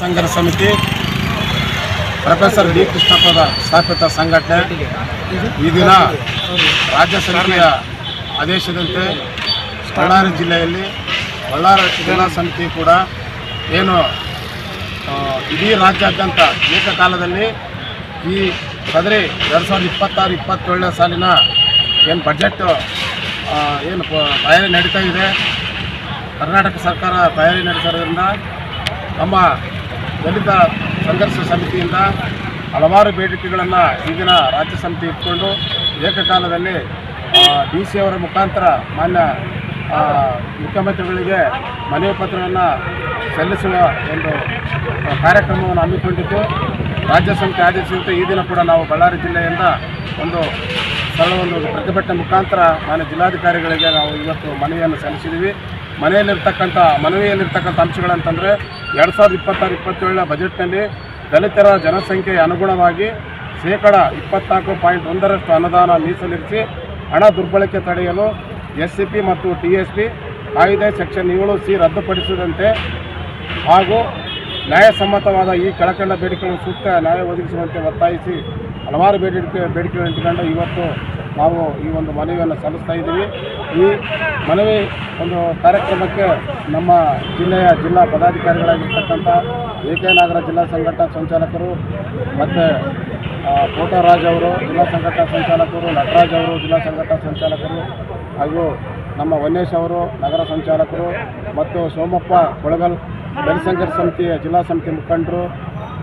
ಸಂಘರ್ಷ ಸಮಿತಿ professor D ಕೃಷ್ಣಪ್ಪದ ಸ್ಥಾಪಿತ ಸಂಘಟನೆ. ಈ ದಿನ ರಾಜ್ಯ ಸಮಿತಿಯ ಆದೇಶದಂತೆ ಬಳ್ಳಾರಿ ಜಿಲ್ಲೆಯಲ್ಲಿ ಬಳ್ಳಾರಿ ಜಿಲ್ಲಾ ಸಮಿತಿ ಕೂಡ ಏನು ಇಡೀ ರಾಜ್ಯಾದ್ಯಂತ ಏಕಕಾಲದಲ್ಲಿ ಈ ಸದರಿ ಎರಡು ಸಾವಿರದ ಇಪ್ಪತ್ತಾರು, ಇಪ್ಪತ್ತೇಳನೇ ಸಾಲಿನ ಏನು ಬಜೆಟ್ ಏನು ತಯಾರಿ ನಡೀತಾ ಇದೆ. ಕರ್ನಾಟಕ ಸರ್ಕಾರ ತಯಾರಿ ನಡೆಸೋದ್ರಿಂದ ನಮ್ಮ ದಲಿತ ಸಂಘರ್ಷ ಸಮಿತಿಯಿಂದ ಹಲವಾರು ಬೇಡಿಕೆಗಳನ್ನು ಈ ದಿನ ರಾಜ್ಯ ಸಮಿತಿ ಇಟ್ಕೊಂಡು ಏಕಕಾಲದಲ್ಲಿ ಡಿ ಸಿ ಅವರ ಮುಖಾಂತರ ಮಾನ್ಯ ಮುಖ್ಯಮಂತ್ರಿಗಳಿಗೆ ಮನವಿ ಪತ್ರವನ್ನು ಸಲ್ಲಿಸುವ ಒಂದು ಕಾರ್ಯಕ್ರಮವನ್ನು ಹಮ್ಮಿಕೊಂಡಿದ್ದು. ರಾಜ್ಯ ಸಮಿತಿ ಆದೇಶದಂತೆ ಈ ದಿನ ಕೂಡ ನಾವು ಬಳ್ಳಾರಿ ಜಿಲ್ಲೆಯಿಂದ ಒಂದು ಸರಳ ಒಂದು ಪ್ರತಿಭಟನೆ ಮುಖಾಂತರ ಮಾನ್ಯ ಜಿಲ್ಲಾಧಿಕಾರಿಗಳಿಗೆ ನಾವು ಇವತ್ತು ಮನವಿಯನ್ನು ಸಲ್ಲಿಸಿದ್ದೀವಿ. ಮನೆಯಲ್ಲಿರ್ತಕ್ಕಂಥ, ಮನವಿಯಲ್ಲಿರ್ತಕ್ಕಂಥ ಅಂಶಗಳಂತಂದರೆ ಎರಡು ಸಾವಿರದ ಇಪ್ಪತ್ತಾರು, ಇಪ್ಪತ್ತೇಳರ ಬಜೆಟ್ನಲ್ಲಿ ದಲಿತರ ಜನಸಂಖ್ಯೆಗೆ ಅನುಗುಣವಾಗಿ ಶೇಕಡ ಇಪ್ಪತ್ನಾಲ್ಕು ಪಾಯಿಂಟ್ ಒಂದರಷ್ಟು ಅನುದಾನ ಮೀಸಲಿರಿಸಿ ಹಣ ದುರ್ಬಳಕೆ ತಡೆಯಲು ಎಸ್ ಸಿ ಪಿ ಮತ್ತು ಟಿ ಎಸ್ ಪಿ ಕಾಯ್ದೆ ಸೆಕ್ಷನ್ ಏಳು ಸಿ ರದ್ದುಪಡಿಸಿದಂತೆ ಹಾಗೂ ನ್ಯಾಯಸಮ್ಮತವಾದ ಈ ಕೆಳಕಂಡ ಬೇಡಿಕೆಗಳು ಸೂಕ್ತ ನ್ಯಾಯ ಒದಗಿಸುವಂತೆ ಒತ್ತಾಯಿಸಿ ಹಲವಾರು ಬೇಡಿಕೆ, ಬೇಡಿಕೆಗಳನ್ನು ಇಟ್ಟುಕೊಂಡು ಇವತ್ತು ನಾವು ಈ ಒಂದು ಮನವಿಯನ್ನು ಸಲ್ಲಿಸ್ತಾ ಇದ್ದೀವಿ. ಈ ಮನವಿ ಒಂದು ಕಾರ್ಯಕ್ರಮಕ್ಕೆ ನಮ್ಮ ಜಿಲ್ಲೆಯ ಜಿಲ್ಲಾ ಪದಾಧಿಕಾರಿಗಳಾಗಿರ್ತಕ್ಕಂಥ ಎ ಕೆ ನಾಗರ ಜಿಲ್ಲಾ ಸಂಘಟನಾ ಸಂಚಾಲಕರು ಮತ್ತು ಕೋಟರಾಜ್ ಅವರು, ಜಿಲ್ಲಾ ಸಂಘಟನಾ ಸಂಚಾಲಕರು, ನಟರಾಜ್ ಅವರು, ಜಿಲ್ಲಾ ಸಂಘಟನಾ ಸಂಚಾಲಕರು ಹಾಗೂ ನಮ್ಮ ವನ್ನೇಶ್ ಅವರು, ನಗರ ಸಂಚಾಲಕರು ಮತ್ತು ಸೋಮಪ್ಪ ಕೊಳಗಲ್ ದಲಿತ ಸಮಿತಿಯ ಜಿಲ್ಲಾ ಸಮಿತಿ ಮುಖಂಡರು,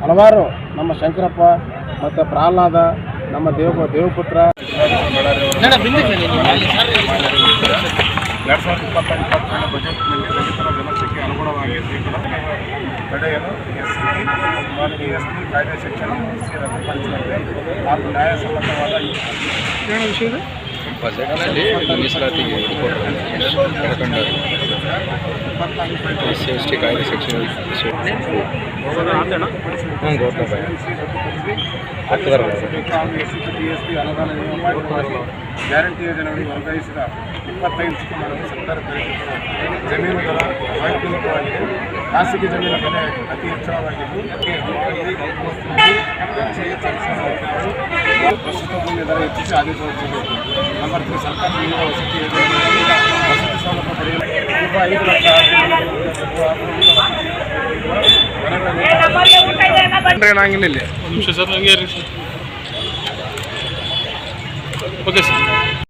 ಹಲವಾರು ನಮ್ಮ ಶಂಕರಪ್ಪ ಮತ್ತು ಪ್ರಹ್ಲಾದ ನಮ್ಮ ದೇವ ದೇವಪುತ್ರ. ಎರಡು ಸಾವಿರದ ಇಪ್ಪತ್ತೈದು ಇಪ್ಪತ್ತೇಳು ಬಜೆಟ್ನಲ್ಲಿ ದಲಿತರ ವ್ಯವಸ್ಥೆಗೆ ಅನುಗುಣವಾಗಿ ಶೇಕಡ ತಡೆಯಲು ಎಸ್ ಸಿ ಮತ್ತು ಎಸ್ ಟಿ ಕಾಯ್ದೆ ಸೆಕ್ಷನ್ ಸಿ ರದ್ದುಪಡಿಸಿದಂತೆ ಹಾಗೂ ನ್ಯಾಯಸಮ್ಮತವಾದ ವಿಷಯದ ಬಜೆಟ್ನಲ್ಲಿ ಮೀಸಲಾತಿಗೆ ಎಸ್ ಸಿ ಎಸ್ ಟಿ ಕಾಯ್ದೆ ಸೆಕ್ಷನ್ ಅನುದಾನ ನಿಯಮ ಮಾಡಿಕೊಂಡು ಗ್ಯಾರಂಟಿ ಯೋಜನೆಗಳಿಗೆ ವರ್ಗಾಯಿಸಿದ ಇಪ್ಪತ್ತೈದು ಶತಮಾನದ ಸರ್ಕಾರ ದಲಿತರು ಜಮೀನು ದರ ವೈಜ್ಞಾನಿಕವಾಗಿದೆ ಖಾಸಗಿ ಜಮೀನು ಬೆಲೆ ಅತಿ ಹೆಚ್ಚಳವಾಗಿದ್ದು ಪ್ರಸ್ತುತ ಭೂಮಿ ದರ ಹೆಚ್ಚಿಸಿ ಆದೇಶ ಹೊರಡಿಸಬೇಕು ನಂಬರ್ ತ್ರೀ ಸರ್ಕಾರ ನೀಡುವ ವಸತಿ ಯೋಜನೆಗಳಲ್ಲಿ ವಸತಿ ಸೌಲಭ್ಯ ಪಡೆಯಲು ಈಗ ಐದು ಲಕ್ಷ അങ്ങനെയല്ലേ ഓക്കെ സാർ